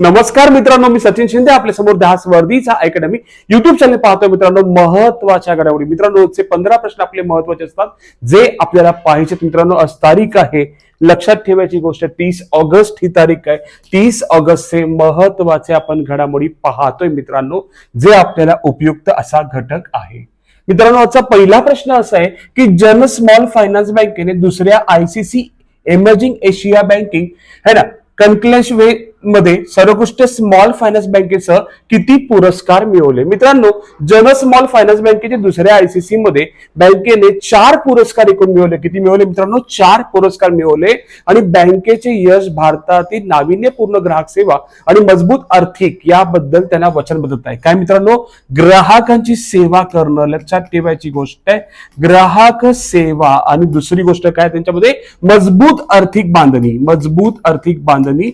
नमस्कार मित्रांनो मी सचिन शिंदे आपल्यासमोर दहा वर्दीचा अकॅडमी युट्यूब चॅनल पाहतोय मित्रांनो महत्त्वाच्या घडामोडी. मित्रांनो रोजचे पंधरा प्रश्न आपले महत्त्वाचे असतात जे आपल्याला पाहिजेत मित्रांनो आज तारीख आहे. लक्षात ठेवायची गोष्ट तीस ऑगस्ट ही तारीख आहे. तीस ऑगस्टचे महत्त्वाचे आपण घडामोडी पाहतोय मित्रांनो जे आपल्याला उपयुक्त असा घटक आहे. मित्रांनो आजचा पहिला प्रश्न असा आहे की जन स्मॉल फायनान्स बँकेने दुसऱ्या आयसीसी एमर्जिंग एशिया बँकिंग है ना कन्क्लेश वे मध्ये सर्वोत्कृष्ट स्मॉल फायनान्स बँकेसह किती पुरस्कार मिळवले? मित्रांनो जन स्मॉल फायनान्स बँकेचे दुसऱ्या आयसीसी मध्ये बँकेने चार पुरस्कार एकूण मिळवले. किती मिळवले मित्रांनो? चार पुरस्कार मिळवले. आणि बँकेचे यश भारतातील नाविन्यपूर्ण ग्राहक सेवा आणि मजबूत आर्थिक याबद्दल त्यांना वचनबद्धता आहे. काय मित्रांनो? ग्राहकांची सेवा करणं लक्षात ठेवायची गोष्ट आहे. ग्राहक सेवा आणि दुसरी गोष्ट काय? त्यांच्यामध्ये मजबूत आर्थिक बांधणी. मजबूत आर्थिक बांधणी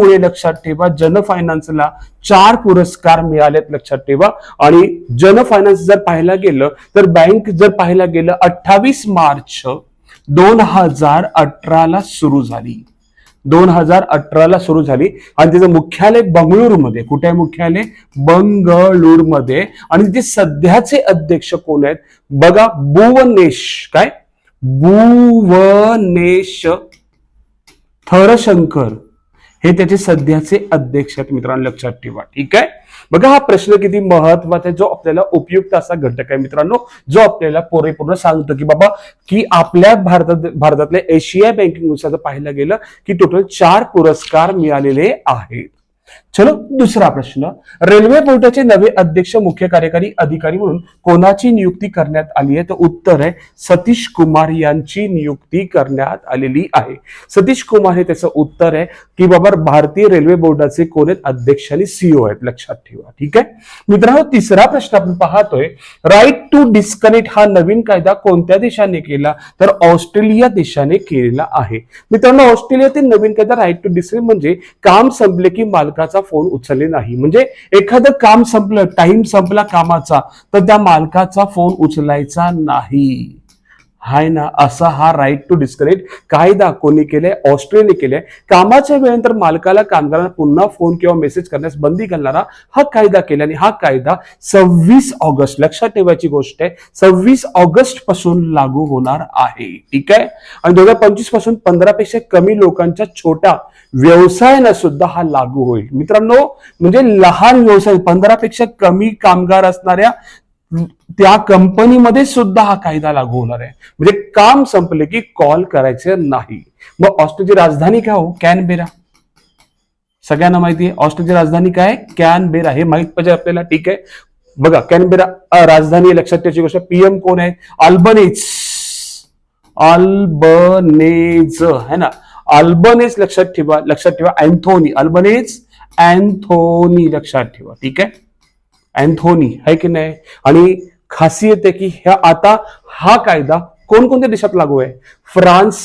त्यामुळे लक्षात ठेवा जन फायनान्सला चार पुरस्कार मिळालेत लक्षात ठेवा. आणि जन फायनान्स जर पाहायला गेलं तर बँक जर पाहायला गेलं अठ्ठावीस मार्च दोन हजार अठराला सुरू झाली. दोन हजार अठराला सुरू झाली. आणि तिचं मुख्यालय बंगळुरूमध्ये कुठे आहे मुख्यालय? बंगळूरमध्ये. आणि तिथे सध्याचे अध्यक्ष कोण आहेत? बघा भुवनेश काय? भुवनेश थरशंकर. हे त्याचे सध्याचे अध्यक्ष आहेत मित्रांनो लक्षात ठेवा ठीक आहे? बघा हा प्रश्न किती महत्त्वाचा आहे जो आपल्याला उपयुक्त असा घटक आहे मित्रांनो जो आपल्याला पुरेपूर्ण सांगतो की बाबा की आपल्या भारतात भारतातल्या एशिया बँकिंगनुसार पाहिलं पाहायला गेलं की टोटल चार पुरस्कार मिळालेले आहेत. चलो दुसरा प्रश्न. रेल्वे बोर्डाचे नवे अध्यक्ष मुख्य कार्यकारी अधिकारी म्हणून कोणाची नियुक्ती करण्यात आली आहे? तर उत्तर आहे सतीश कुमार यांची नियुक्ती करण्यात आलेली आहे. सतीश कुमार हे त्याचं उत्तर आहे की बाबा भारतीय रेल्वे बोर्डाचे कोण आहेत? अध्यक्ष आणि सीओ आहेत. लक्षात ठेवा. ठीक आहे? मित्रांनो तिसरा प्रश्न आपण पाहतोय. राईट टू डिस्कनेक्ट हा नवीन कायदा कोणत्या देशाने केला? तर ऑस्ट्रेलिया देशाने केलेला आहे. मित्रांनो ऑस्ट्रेलियातील नवीन कायदा राईट टू डिस्कनेक्ट म्हणजे काम संपले की मालकाचा फोन उचलले नाही. म्हणजे एखादं काम संपलं टाइम संपला कामाचा तर त्या मालकाचा फोन उचलायचा नाही. हाय ना असा हा राईट टू डिस्कनेक्ट कायदा कोणी केलाय? ऑस्ट्रेलियाने केलाय. कामाच्या वेळेनंतर मालकाला कामगारांना पुन्हा फोन किंवा मेसेज करण्यास बंदी घालणारा हा कायदा केला आणि हा कायदा सव्वीस ऑगस्ट लक्षात ठेवायची गोष्ट आहे सव्वीस ऑगस्टपासून लागू होणार आहे. ठीक आहे? आणि दोन हजार पंचवीसपासून पंधरा पेक्षा कमी लोकांच्या छोट्या व्यवसायाला सुद्धा हा लागू होईल. मित्रांनो म्हणजे लहान व्यवसाय पंधरा पेक्षा कमी कामगार असणाऱ्या त्या कंपनीमध्ये सुद्धा हा कायदा लागू होणार आहे. म्हणजे काम संपले की कॉल करायचे नाही. मग ऑस्ट्रेलियाची राजधानी काय हो? कॅनबेरा. सगळ्यांना माहिती आहे ऑस्ट्रेलियाची राजधानी काय? कॅनबेरा. हे माहीत पाहिजे आपल्याला ठीक आहे? बघा कॅनबेरा राजधानी लक्षात ठेवायची गोष्ट. पीएम कोण आहे? अल्बनेज अल्बनेज है ना? अल्बनेज लक्षात ठेवा लक्षात ठेवा अँथोनी. अल्बनेज अँथोनी लक्षात ठेवा ठीक आहे? अँथोनी आहे की नाही? आणि खासियत आहे की ह्या आता हा कायदा कोणकोणत्या देशात लागू आहे? फ्रान्स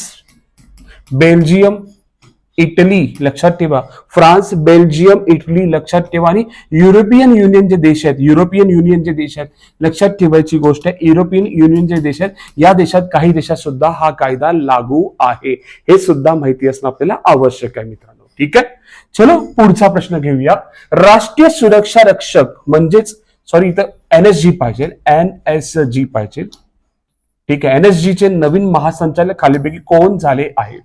बेल्जियम इटली लक्षात ठेवा. फ्रान्स बेल्जियम इटली लक्षात ठेवा. आणि युरोपियन युनियन जे देश आहेत युरोपियन युनियन जे देश आहेत लक्षात ठेवायची गोष्ट आहे युरोपियन युनियन जे देश आहेत या देशात काही देशात सुद्धा हा कायदा लागू आहे. हे सुद्धा माहिती असणं आपल्याला आवश्यक आहे मित्रांनो. ठीक आहे? चलो पुढचा प्रश्न घेऊया. राष्ट्रीय सुरक्षा रक्षक म्हणजेच सॉरी इथं एनएसजी पाहिजे. एन एस जी पाहिजे. ठीक आहे? एनएसजी चे नवीन महासंचालक खालीपैकी कोण झाले आहेत?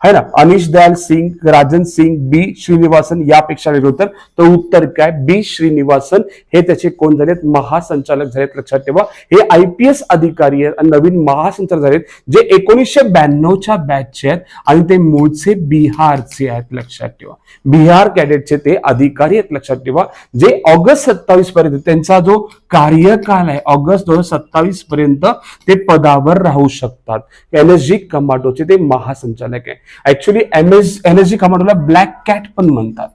है ना? अनिश दयाल सिंग राजन सिंग बी श्रीनिवासन यापेक्षा वेगळं उत्तर तर उत्तर काय? बी श्रीनिवासन. हे त्याचे कोण झालेत? महासंचालक झालेत. लक्षात ठेवा. हे आय पी एस अधिकारी आहेत नवीन महासंचालक झालेत जे एकोणीसशे ब्याण्णवच्या बॅचचे आहेत आणि ते मूळचे बिहारचे आहेत. लक्षात ठेवा. बिहार कॅडेटचे ते अधिकारी आहेत. लक्षात ठेवा. जे ऑगस्ट सत्तावीस पर्यंत त्यांचा जो कार्यकाल आहे. ऑगस्ट दोन हजार सत्तावीस पर्यंत ते पदावर राहू शकतात. एनएसजी कमांडोचे ते महासंचालक आहे. ऍक्च्युली एमएस एनएसजी कमांडोला ब्लॅक कॅट पण म्हणतात.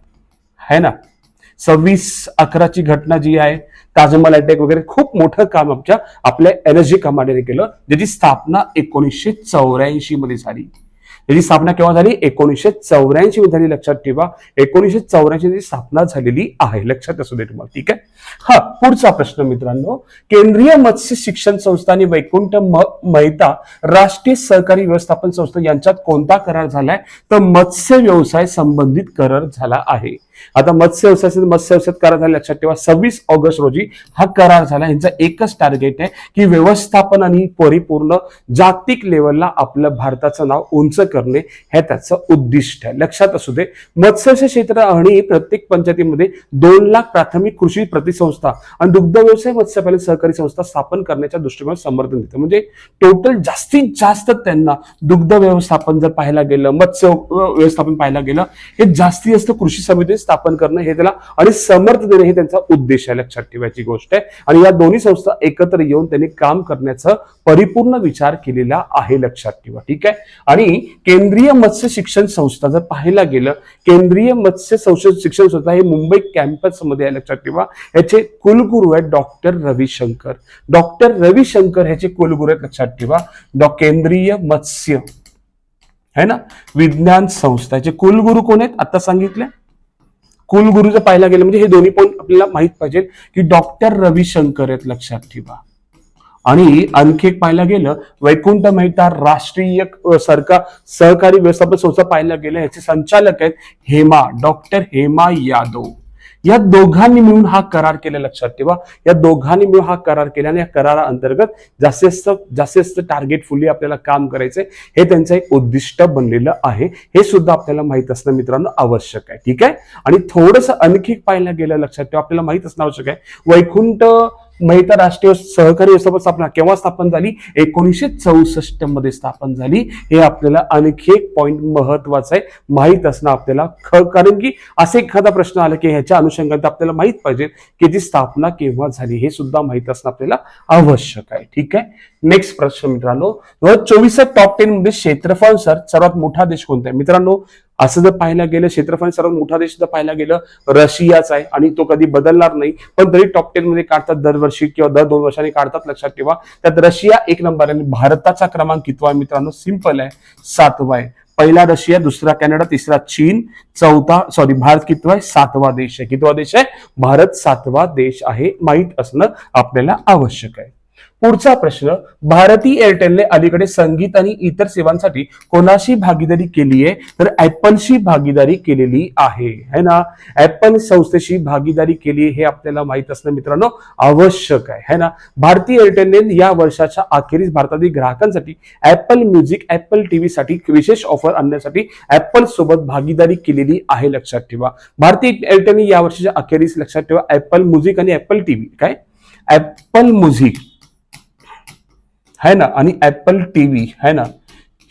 है ना? सव्वीस अकराची घटना जी आहे ताजमहल अटॅक वगैरे खूप मोठं काम आमच्या आपल्या एनएसजी कमांडोने केलं ज्याची स्थापना एकोणीसशे चौऱ्याऐंशी मध्ये झाली. याची स्थापना केव्हा झाली? एकोणीसशे चौऱ्याऐंशी मध्ये झाली. लक्षात ठेवा. एकोणीसशे चौऱ्याऐंशी स्थापना झालेली आहे. लक्षात असू दे तुम्हाला. ठीक आहे? हा पुढचा प्रश्न मित्रांनो. केंद्रीय मत्स्य शिक्षण संस्था आणि वैकुंठ म- मेहता राष्ट्रीय सहकारी व्यवस्थापन संस्था यांच्यात कोणता करार झालाय? तर मत्स्य व्यवसाय संबंधित करार झाला आहे. आता मत्स्य व्यवसाय असेल मत्स्य व्यवसायात करार झाला लक्षात ठेवा. सव्वीस ऑगस्ट रोजी हा करार झाला. यांचा एकच टार्गेट आहे की व्यवस्थापन आणि परिपूर्ण जागतिक लेवलला आपलं भारताचं नाव उंच करणे हे त्याचं उद्दिष्ट आहे. लक्षात असू दे मत्स्य क्षेत्र आणि प्रत्येक पंचायतीमध्ये दोन लाख प्राथमिक कृषी प्रतिसंस्था आणि दुग्ध व्यवसाय मत्स्यपालन सहकारी संस्था स्थापन करण्याच्या दृष्टीने समर्थन देतं. म्हणजे टोटल जास्तीत जास्त त्यांना दुग्ध व्यवस्थापन जर पाहायला गेलं मत्स्य व्यवस्थापन पाहायला गेलं हे जास्तीत जास्त कृषी समिती स्थापन करणं हे त्याला आणि समर्थ देणं हे त्यांचा उद्देश आहे लक्षात ठेवायची गोष्ट आहे. आणि या दोन्ही संस्था एकत्र येऊन त्यांनी काम करण्याचा परिपूर्ण विचार केलेला आहे लक्षात ठेवा ठीक आहे? आणि केंद्रीय मत्स्य शिक्षण संस्था जर पाहायला गेलं केंद्रीय मत्स्य संशोधन शिक्षण संस्था हे मुंबई कॅम्पसमध्ये आहे लक्षात ठेवा. याचे कुलगुरू आहेत डॉक्टर रविशंकर. डॉक्टर रविशंकर ह्याचे कुलगुरू आहेत लक्षात ठेवा. डॉ केंद्रीय मत्स्य है ना? विज्ञान संस्था. याचे कुलगुरू कोण आहेत? आता सांगितले. कुलगुरु जर पाहायला गेलं म्हणजे हे दोन्ही पण आपल्याला माहीत पाहिजे की डॉक्टर रविशंकर आहेत लक्षात ठेवा. आणि आणखी एक पाहायला गेलं वैकुंठ मेहता राष्ट्रीय सरकार सहकारी व्यवस्थापन संस्था पाहायला गेलं याचे संचालक आहेत हेमा डॉक्टर हेमा यादव. या दोघांनी मिळून हा करार केला लक्षात ठेवा. या दोघांनी मिळून हा करार केला आणि या करारा अंतर्गत जास्तीत जास्त जास्तीत जास्त टार्गेट फुली आपल्याला काम करायचंय. हे त्यांचं एक उद्दिष्ट बनलेलं आहे. हे सुद्धा आपल्याला माहीत असणं मित्रांनो आवश्यक आहे. ठीक आहे? आणि थोडंसं आणखी एक पाहायला गेलं लक्षात ठेवा. आपल्याला माहीत असणं आवश्यक आहे. वैकुंठ महिता राष्ट्रीय सहकारी व्यवस्थापन स्थापना केव्हा स्थापन झाली? एकोणीसशे चौसष्टमध्ये स्थापन झाली. हे आपल्याला आणखी एक पॉइंट महत्त्वाचा आहे. माहीत असणं आपल्याला ख- कारण की असे एखादा प्रश्न आला की ह्याच्या अनुषंगाने आपल्याला माहीत पाहिजे की ती स्थापना केव्हा झाली हे सुद्धा माहीत असणं आपल्याला आवश्यक आहे. ठीक आहे? नेक्स्ट प्रश्न मित्रांनो. दोन हजार चोवीस टॉप टेन मध्ये क्षेत्रफळ सर. सर्वात मोठा देश कोणता आहे? मित्रांनो असं जर पाहायला गेलं क्षेत्रफळ सर्वात मोठा देश जर पाहायला गेलं रशियाचा आहे आणि तो कधी बदलणार नाही पण तरी टॉप टेन मध्ये काढतात दरवर्षी किंवा दर दोन वर्षांनी काढतात लक्षात ठेवा. त्यात रशिया एक नंबर आहे आणि भारताचा क्रमांक कितवा आहे मित्रांनो? सिंपल आहे. सातवा आहे. पहिला रशिया दुसरा कॅनडा तिसरा चीन चौथा सॉरी भारत कितवा आहे? सातवा देश आहे. कितवा देश आहे? भारत सातवा देश आहे. माहीत असणं आपल्याला आवश्यक आहे. पुढचा प्रश्न भारती एअरटेलने अलीकडे संगीत आणि इतर सेवांसाठी कोणाशी भागीदारी केली आहे? तर ऍपलशी भागीदारी केलेली आहे. है ना? ऍपल संस्थेशी भागीदारी केली हे आपल्याला माहीत असणं मित्रांनो आवश्यक आहे. है ना? भारती एअरटेलने या वर्षाच्या अखेरीस भारतातील ग्राहकांसाठी ऍपल म्युझिक ऍपल टीव्ही साठी विशेष ऑफर आणण्यासाठी ऍपल सोबत भागीदारी केलेली आहे लक्षात ठेवा. भारती एअरटेलने या वर्षाच्या अखेरीस लक्षात ठेवा ऍपल म्युझिक आणि ऍपल टीव्ही. काय? Apple Music. है ना? आणि ऍपल टीव्ही है ना?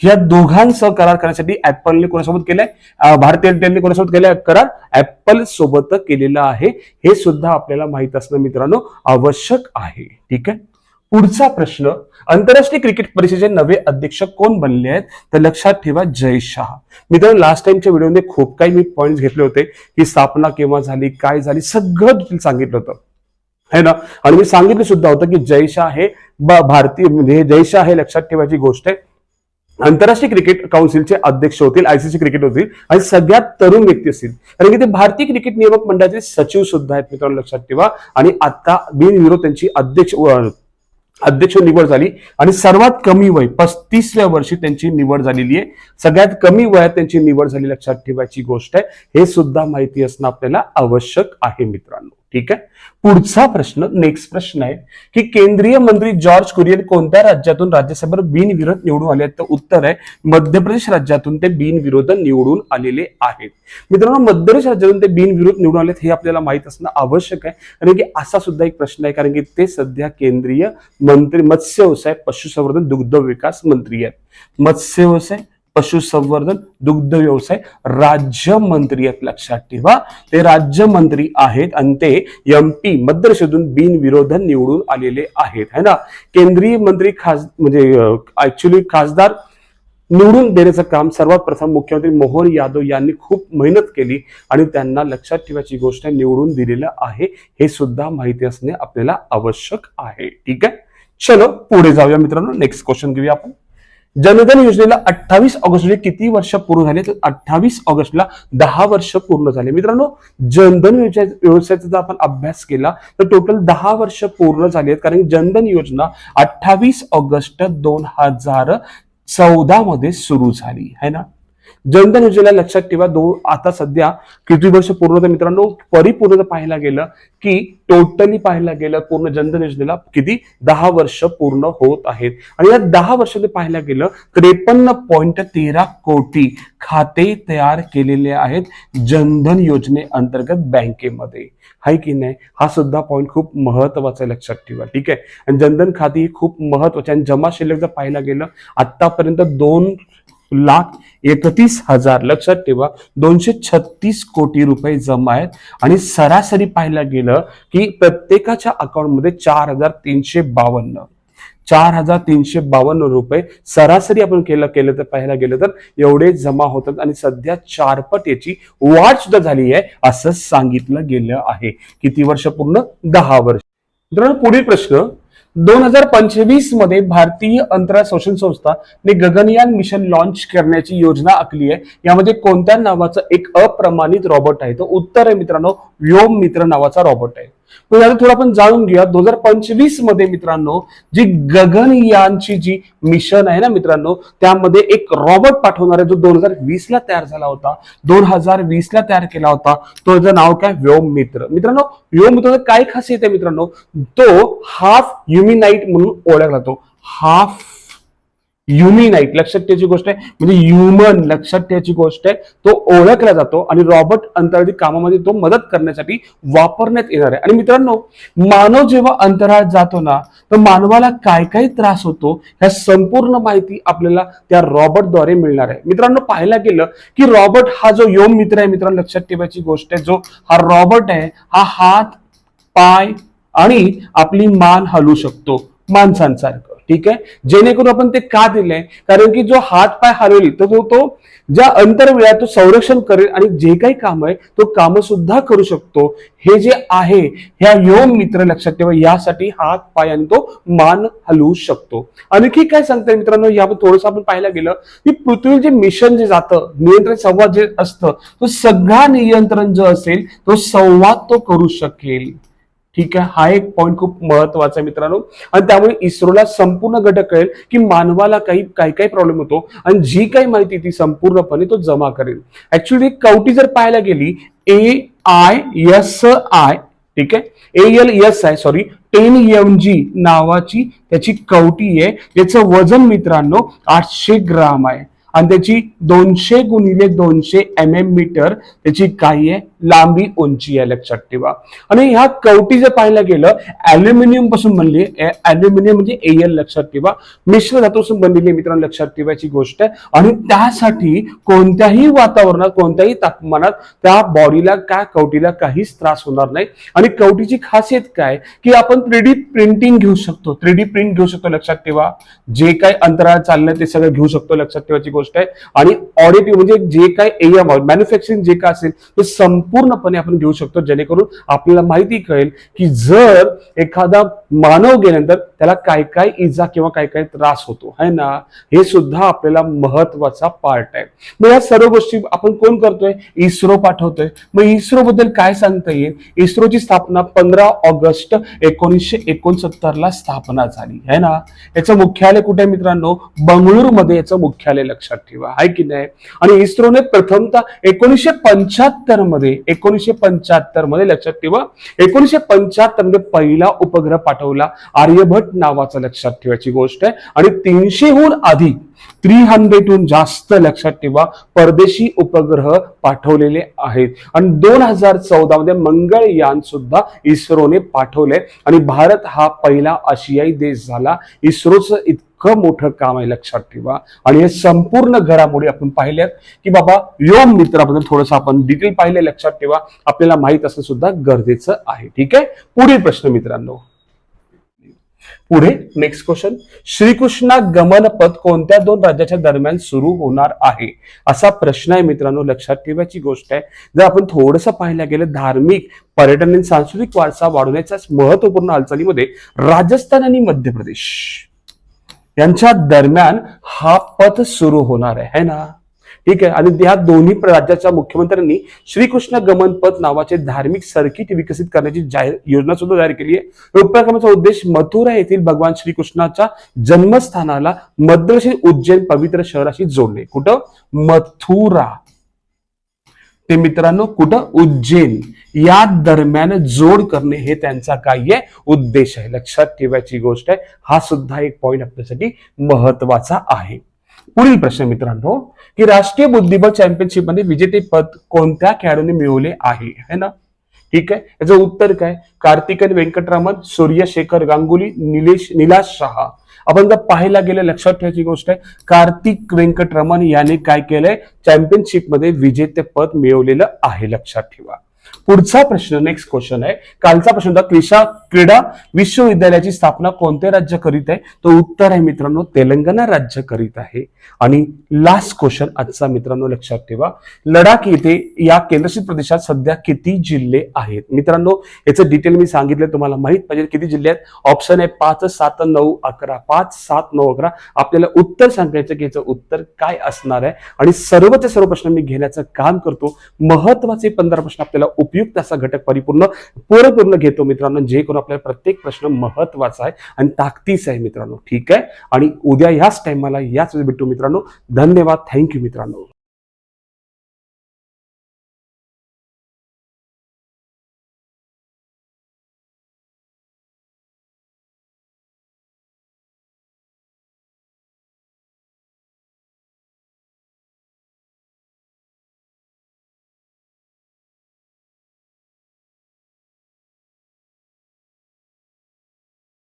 या दोघांसह करार करण्यासाठी ऍपलने कोणासोबत केलंय? भारतीय एअरटेलने कोणासोबत केलंय करार? ऍपल सोबत केलेला आहे. हे सुद्धा आपल्याला माहीत असणं मित्रांनो आवश्यक आहे. ठीक आहे? पुढचा प्रश्न आंतरराष्ट्रीय क्रिकेट परिषदेचे नवे अध्यक्ष कोण बनले आहेत? तर लक्षात ठेवा जय शहा. मित्रांनो लास्ट टाइमच्या व्हिडिओमध्ये खूप काही मी पॉईंट्स घेतले होते. की स्थापना केव्हा झाली काय झाली सगळं सांगितलं होतं. है ना? आणि मी सांगितलं सुद्धा होतं की जयशा हे भारतीय म्हणजे जयशा हे लक्षात ठेवायची गोष्ट आहे. आंतरराष्ट्रीय क्रिकेट काउन्सिलचे अध्यक्ष होतील आयसीसी क्रिकेट होतील आणि सगळ्यात तरुण व्यक्ती असतील. कारण की ते भारतीय क्रिकेट नियामक मंडळाचे सचिव सुद्धा आहेत मित्रांनो लक्षात ठेवा. आणि आता बिनविरोध त्यांची अध्यक्ष अध्यक्ष निवड झाली. आणि सर्वात कमी वय पस्तीसव्या वर्षी त्यांची निवड झालेली आहे. सगळ्यात कमी वयात त्यांची निवड झाली लक्षात ठेवायची गोष्ट आहे. हे सुद्धा माहिती असणं आपल्याला आवश्यक आहे मित्रांनो. ठीक आहे? पुढचा प्रश्न नेक्स्ट प्रश्न आहे की केंद्रीय मंत्री जॉर्ज कुरियन कोणत्या राज्यातून राज्यसभेवर बिनविरोध निवडून आले तर उत्तर आहे मध्य प्रदेश राज्यातून ते बिनविरोध निवडून आलेले आहेत. मित्रांनो मध्य प्रदेश राज्यातून ते बिनविरोध निवडून आलेत हे आपल्याला माहीत असणं आवश्यक आहे. कारण की असा सुद्धा एक प्रश्न आहे कारण की ते सध्या केंद्रीय मंत्री मत्स्य व्यवसाय पशुसंवर्धन दुग्ध विकास मंत्री आहेत. मत्स्य व्यवसाय पशुसंवर्धन दुग्ध व्यवसाय राज्यमंत्री आहेत लक्षात ठेवा. ते राज्यमंत्री आहेत आणि ते एम पी मद्रशेतून प्रदेशातून बिनविरोध निवडून आलेले आहेत. है ना? केंद्रीय मंत्री खास म्हणजे ऍक्च्युली खासदार निवडून देण्याचं काम सर्वात प्रथम मुख्यमंत्री मोहन यादव यांनी खूप मेहनत केली आणि त्यांना लक्षात ठेवायची गोष्ट निवडून दिलेलं आहे. हे सुद्धा माहिती असणे आपल्याला आवश्यक आहे. ठीक आहे? चलो पुढे जाऊया मित्रांनो. नेक्स्ट क्वेश्चन घेऊया आपण. जनधन योजनेला अठ्ठावीस ऑगस्ट म्हणजे किती वर्ष पूर्ण झाले? तर अठ्ठावीस ऑगस्टला दहा वर्ष पूर्ण झाले. मित्रांनो जनधन व्यवसायाचा जर आपण अभ्यास केला तर टोटल दहा वर्ष पूर्ण झाली आहेत. कारण जनधन योजना अठ्ठावीस ऑगस्ट दोन हजार चौदा मध्ये सुरू झाली. है ना? जनधन योजनेला लक्षात ठेवा. दो आता सध्या किती वर्ष पूर्ण होतं मित्रांनो? परिपूर्ण पाहायला गेलं की टोटली पाहायला गेलं पूर्ण जनधन योजनेला किती? दहा वर्ष पूर्ण होत आहेत. आणि या दहा वर्षात पाहायला गेलं त्रेपन्न पॉईंट तेरा कोटी खाते तयार केलेले आहेत जनधन योजनेअंतर्गत बँकेमध्ये. हाय की नाही? हा सुद्धा पॉईंट खूप महत्त्वाचा आहे लक्षात ठेवा. ठीक आहे? आणि जनधन खाती खूप महत्वाची आणि जमा शिल्लक जर पाहायला गेलं आतापर्यंत दोन लाख एकतीस हजार लक्षात ठेवा दोनशे छत्तीस कोटी रुपये जमा आहेत. आणि सरासरी पाहायला गेलं की प्रत्येकाच्या अकाउंटमध्ये चार हजार तीनशे बावन्न. चार हजार तीनशे बावन्न रुपये सरासरी आपण केलं केलं तर पाहायला गेलं तर एवढे जमा होतात. आणि सध्या चारपट याची वाढ सुद्धा झाली आहे असं सांगितलं गेलं आहे. किती वर्ष पूर्ण? दहा वर्ष. मित्रांनो पुढील प्रश्न दोन हजार पंचवीसमध्ये भारतीय अंतराळ संशोधन संस्था ने गगनयान मिशन लॉन्च करण्याची योजना आखली आहे. यामध्ये कोणत्या नावाचा एक अप्रमाणित रॉबोट आहे? तो उत्तर आहे मित्रांनो व्योम मित्र नावाचा रॉबोट आहे. म्हणजे आता थोडं आपण जाणून घेऊया. दोन हजार पंचवीसमध्ये मित्रांनो जी गगनयानची जी मिशन आहे ना मित्रांनो त्यामध्ये एक रॉबर्ट पाठवणार आहे जो दोन हजार वीस ला तयार झाला होता दोन हजार वीस ला तयार केला होता तो त्याचं नाव काय? व्योम मित्र मित्रांनो व्योम मित्र काय खासियत आहे मित्रांनो? तो हाफ युमिनाईट म्हणून ओळखला जातो. हाफ युमिनाईट लक्षात ठेवायची गोष्ट आहे. म्हणजे ह्युमन लक्षात ठेवायची गोष्ट आहे. तो ओळखला जातो आणि रॉबर्ट अंतराळी कामामध्ये तो मदत करण्यासाठी वापरण्यात येणार आहे. आणि मित्रांनो मानव जेव्हा अंतराळात जातो ना तर मानवाला काय काय त्रास होतो ह्या संपूर्ण माहिती आपल्याला त्या रॉबर्टद्वारे मिळणार आहे. मित्रांनो पाहायला गेलं की रॉबर्ट हा जो योम मित्र आहे मित्रांनो लक्षात ठेवायची गोष्ट आहे जो हा रॉबर्ट आहे हा हात पाय आणि आपली मान हलवू शकतो माणसांसारखं. ठीक आहे? जेणेकरून आपण ते का दिले कारण की जो हात पाय हलवली तर तो तो ज्या अंतरवेळात तो संरक्षण करेल आणि जे काही काम आहे तो काम सुद्धा करू शकतो. हे जे आहे ह्या योम मित्र लक्षात ठेवा यासाठी हात पाय आणि तो मान हलवू शकतो. आणखी काय सांगता मित्रांनो? यावर थोडंसं आपण पाहायला गेलं की पृथ्वी जे मिशन जे जातं नियंत्रण संवाद जे असतं तो सगळा नियंत्रण जो असेल तो संवाद तो करू शकेल. ठीक आहे? हा एक पॉईंट खूप महत्त्वाचा आहे मित्रांनो. आणि त्यामुळे इस्रोला संपूर्ण घटक कळेल की मानवाला काही काही काही प्रॉब्लेम होतो आणि जी काही माहिती ती संपूर्णपणे तो जमा करेल. ऍक्च्युली कवटी जर पाहायला गेली ए आय एस आय ठीक आहे? A L S I sorry ten M G नावाची त्याची कवटी आहे. याचं वजन मित्रांनो आठशे ग्राम आहे. आणि त्याची दोनशे गुणिले दोनशे एम एम मीटर त्याची काही आहे लांबी उंची आहे लक्षात ठेवा. आणि ह्या कवटी जर पाहायला गेलं अल्युमिनियमपासून बनली अल्युमिनियम म्हणजे एल लक्षात ठेवा. मिश्र धातूपासून बनलेली मित्रांनो लक्षात ठेवायची गोष्ट. आहे आणि त्यासाठी कोणत्याही वातावरणात कोणत्याही तापमानात त्या बॉडीला काय कवटीला काहीच त्रास होणार नाही. आणि कवटीची खासियत काय? की आपण थ्री डी प्रिंटिंग घेऊ शकतो. थ्री डी प्रिंट घेऊ शकतो लक्षात ठेवा. जे काही अंतराळ चाललंय ते सगळं घेऊ शकतो लक्षात ठेवायची गोष्ट आहे. आणि ऑडिटिव्ह म्हणजे जे काही एम मॅन्युफॅक्चरिंग जे काय असेल ते संपूर्णपणे आपण घेऊ शकतो. जेणेकरून आपल्याला माहिती कळेल की जर एखादा मानव गेल्यानंतर त्याला काय काय इजा किंवा काय काय त्रास होतो. है ना? हे सुद्धा आपल्याला महत्त्वाचा पार्ट आहे. मग या सर्व गोष्टी आपण कोण करतोय? इस्रो पाठवतोय. मग इस्रो बद्दल काय सांगता येईल? इस्रोची स्थापना पंधरा ऑगस्ट एकोणीसशे एकोणसत्तर ला स्थापना झाली. है ना? याचं मुख्यालय कुठे मित्रांनो? बंगळुरू मध्ये याचं मुख्यालय लक्षात ठेवा. आहे की नाही? आणि इस्रोने प्रथमतः एकोणीसशे पंच्याहत्तरमध्ये एकोणीसशे पंच्याहत्तरमध्ये लक्षात ठेवा. एकोणीसशे पंच्याहत्तरमध्ये पहिला उपग्रह पाठवला. आर्यभट नावाचा लक्षात ठेवायची गोष्ट आहे. आणि तीनशेहून अधिक थ्री हंड्रेडहून जास्त लक्षात ठेवा परदेशी उपग्रह पाठवलेले आहेत. आणि दोन हजार चौदा मध्ये मंगळयान सुद्धा इस्रोने पाठवले. आणि भारत हा पहिला आशियाई देश झाला. इस्रोचं इतकं मोठं काम आहे लक्षात ठेवा. आणि हे संपूर्ण घरामोडी आपण पाहिल्यात की बाबा योम मित्राबद्दल थोडंसं आपण डिटेल पाहिले लक्षात ठेवा. आपल्याला माहीत असणं सुद्धा गरजेचं आहे. ठीक आहे? पुढील प्रश्न मित्रांनो. पुढे नेक्स्ट क्वेश्चन श्रीकृष्णा गमन पथ कोणत्या दोन राज्याच्या दरम्यान सुरू होणार आहे? असा प्रश्न आहे मित्रांनो लक्षात ठेवायची गोष्ट आहे. जर आपण थोडंसं पाहायला गेलं धार्मिक पर्यटन आणि सांस्कृतिक वारसा वाढवण्याच्या महत्त्वपूर्ण हालचालीमध्ये राजस्थान आणि मध्य प्रदेश यांच्या दरम्यान हा पथ सुरू होणार आहे है ना? ठीक आहे? आणि ह्या दोन्ही राज्याच्या मुख्यमंत्र्यांनी श्रीकृष्ण गमन पथ नावाचे धार्मिक सर्किट विकसित करण्याची जाहीर योजना सुद्धा जाहीर केली आहे. या उपक्रमाचा उद्देश मथुरा येथील भगवान श्रीकृष्णाच्या जन्मस्थानाला मद्रशी उज्जैन पवित्र शहराशी जोडले. कुठं? मथुरा. ते मित्रांनो कुठं? उज्जैन. या दरम्यान जोड करणे हे त्यांचा काय आहे उद्देश आहे. लक्षात ठेवायची गोष्ट आहे हा सुद्धा एक पॉइंट आपल्यासाठी महत्त्वाचा आहे. पुढील प्रश्न मित्रांनो की राष्ट्रीय बुद्धिबळ चॅम्पियनशिपमध्ये विजेतेपद कोणत्या खेळाडूने मिळवले आहे? है ना? ठीक आहे? याचं उत्तर काय? कार्तिकन व्यंकटरामन सूर्यशेखर गांगुली निलेश निलाश शहा. आपण जर पाहायला गेलं लक्षात ठेवायची गोष्ट आहे कार्तिक व्यंकटरमण याने काय केलंय? चॅम्पियनशिपमध्ये विजेतेपद मिळवलेलं आहे लक्षात ठेवा. पुढचा प्रश्न नेक्स्ट क्वेश्चन आहे. कालचा प्रश्न होता क्रिशा क्रीडा विश्वविद्यालयाची स्थापना कोणते राज्य करीत आहे? तो उत्तर आहे मित्रांनो तेलंगणा राज्य करीत आहे. आणि लास्ट क्वेश्चन आजचा मित्रांनो लक्षात ठेवा. लडाख येथे या केंद्रशासित प्रदेशात सध्या किती जिल्हे आहेत? मित्रांनो याचं डिटेल मी सांगितलं तुम्हाला माहीत पाहिजे किती जिल्हे आहेत? ऑप्शन आहे पाच सात नऊ अकरा. पाच सात नऊ अकरा. आपल्याला उत्तर सांगायचं की याचं उत्तर काय असणार आहे? आणि सर्वचे सर्व प्रश्न मी घेण्याचं काम करतो. महत्त्वाचे पंधरा प्रश्न आपल्याला उपयुक्त असा घटक परिपूर्ण पूर्णपूर्ण घेतो मित्रांनो. जे करून आपल्याला प्रत्येक प्रश्न महत्त्वाचा आहे आणि ताकदीचा आहे मित्रांनो. ठीक आहे? आणि उद्या याच टायमाला याच वेळी भेटू मित्रांनो. धन्यवाद. थँक्यू मित्रांनो.